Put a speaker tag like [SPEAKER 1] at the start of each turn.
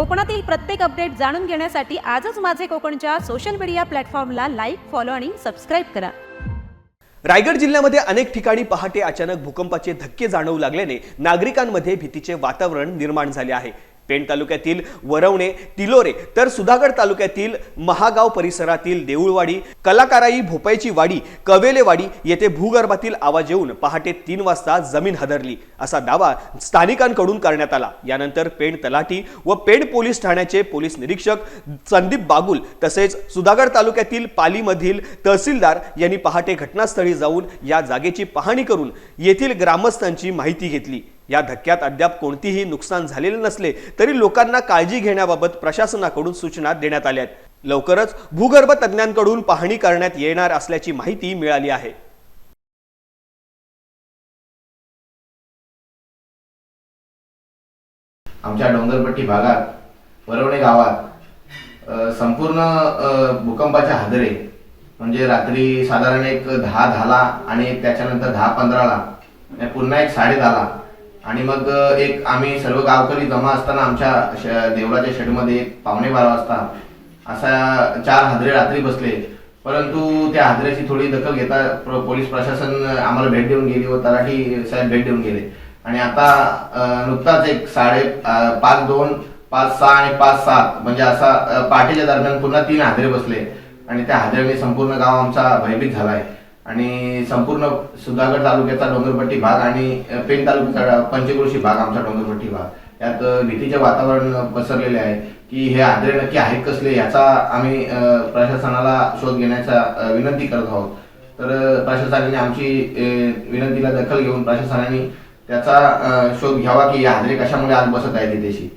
[SPEAKER 1] कोकणातील प्रत्येक अपडेट जाणून घेण्यासाठी आजच माझे कोकणच्या सोशल मीडिया प्लॅटफॉर्मला लाईक फॉलो आणि सबस्क्राईब करा.
[SPEAKER 2] रायगड जिल्ह्यामध्ये अनेक ठिकाणी पहाटे अचानक भूकंपाचे धक्के जाणवू लागल्याने नागरिकांमध्ये भीतीचे वातावरण निर्माण झाले आहे. पेण तालुक्यातील वरवणे तिलोरे तर सुधागड तालुक्यातील महागाव परिसरातील देऊळवाडी कलाकाराई भोपायची वाडी कवेलेवाडी येथे भूगर्भातील आवाज येऊन पहाटे तीन वाजता जमीन हादरली. असा दावा स्थानिकांकडून करण्यात आला. यानंतर पेण तलाठी व पेण पोलीस ठाण्याचे पोलीस निरीक्षक संदीप बागुल तसेच सुधागड तालुक्यातील पालीमधील तहसीलदार यांनी पहाटे घटनास्थळी जाऊन या जागेची पाहणी करून येथील ग्रामस्थांची माहिती घेतली. या धक्क्यात अद्याप कोणतीही नुकसान झालेले नसले तरी लोकांना काळजी घेण्याबाबत प्रशासनाकडून सूचना देण्यात आल्या आहेत. लवकरच भूगर्भ तज्ज्ञांकडून पाहणी करण्यात येणार असल्याची माहिती मिळाली आहे.
[SPEAKER 3] आमच्या डोंगरपट्टी भागात वरवणे गावात संपूर्ण भूकंपाच्या हादरे म्हणजे रात्री साधारण एक दहा दहाला आणि त्याच्यानंतर दहा पंधराला म्हणजे पुन्हा एक साडे दहाला आणि मग एक आम्ही सर्व गावकरी जमा असताना आमच्या देवळाच्या शेडमध्ये एक पावणे बारा वाजता असा चार हादरे रात्री बसले. परंतु त्या हादऱ्याची थोडी दखल घेता पोलीस प्रशासन आम्हाला भेट देऊन गेली व तलाठी साहेब भेट देऊन गेले. आणि आता नुकताच एक साडे पाच दोन पाच सहा आणि पाच सात म्हणजे असा अ, पहाटेच्या दरम्यान पुन्हा तीन हादरे बसले. आणि त्या हादऱ्याने संपूर्ण गाव आमचा भयभीत झालाय आणि संपूर्ण सुधागड तालुक्याचा डोंगरपट्टी भाग आणि पेण तालुक्याचा पंचक्रोशी भाग आमचा डोंगरपट्टी भाग. यात भीतीचे वातावरण पसरलेले आहे की हे आद्रे नक्की आहेत कसले याचा आम्ही प्रशासनाला शोध घेण्याचा विनंती करत आहोत. तर प्रशासनाने आमची विनंतीला दखल घेऊन प्रशासनाने त्याचा शोध घ्यावा की या हादरे कशामुळे आज बसत आहे तिथेशी